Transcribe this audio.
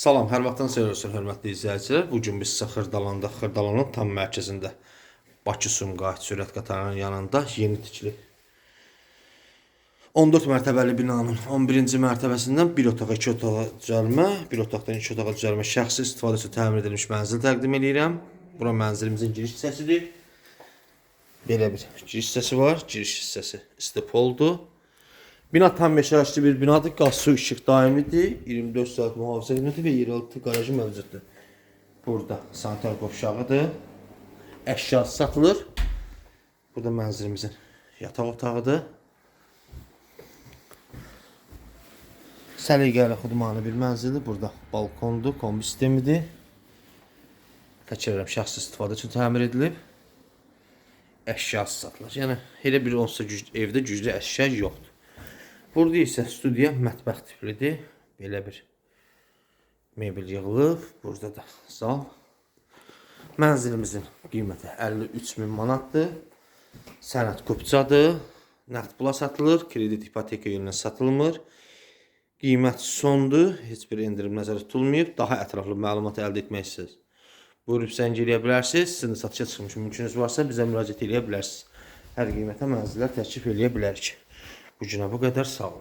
Salam, hər vaxtdan xeyir olsun hörmətli izləyicilər. Bu gün biz Xırdalanda, Xırdalanın tam mərkəzində Bakı Sumqayıt sürət qatarının yanında yeni tikili 14 mərtəbəli binanın 11-ci mərtəbəsindən bir otağa 2 otağa düzəlmə, bir otaqdan 2 otağa düzəlmə şəxsi istifadə üçün təmir edilmiş mənzil təqdim edirəm. Bura mənzilimizin giriş hissəsidir. Belə bir giriş hissəsi var. Giriş hissəsi istipoldur. Bina tam meşələşdi bir binadır. Qaz, su, işıq daimidir. 24 saat mühafizə xidməti və yeraltı qarajı mövcuddur. Burada sanitar qovşağıdır. Əşya satılır. Burada mənzilimizin yataq otağıdır. Səliqəli xudmanı bir mənzildir. Burada balkondur, kombi sistemidir. Təkrar edirəm, şəxsi istifadə üçün təmir edilib. Əşya satılır. Yəni elə bir güc evdə güclü əşya yoxdur. Burada isə studiya mətbəx tiplidir. Belə bir mebel yığılıb. Burada da zal. Mənzilimizin qiyməti 53 min manatdır. Sənəd kupçadır. Nəqd pula satılır. Kredit ipoteka yolundan satılmır. Qiymət sondur. Heç bir endirim nəzərdə tutulmayıb. Daha ətraflı məlumat əldə etmək istəyirsiniz. Buyurub zəng eləyə bilərsiniz. Sizin satışa çıxmış mümkününüz varsa bizə müraciət eləyə bilərsiniz. Hər qiymətə mənzillər təklif eləyə bilərik. Gücüne bu kadar sağ olun.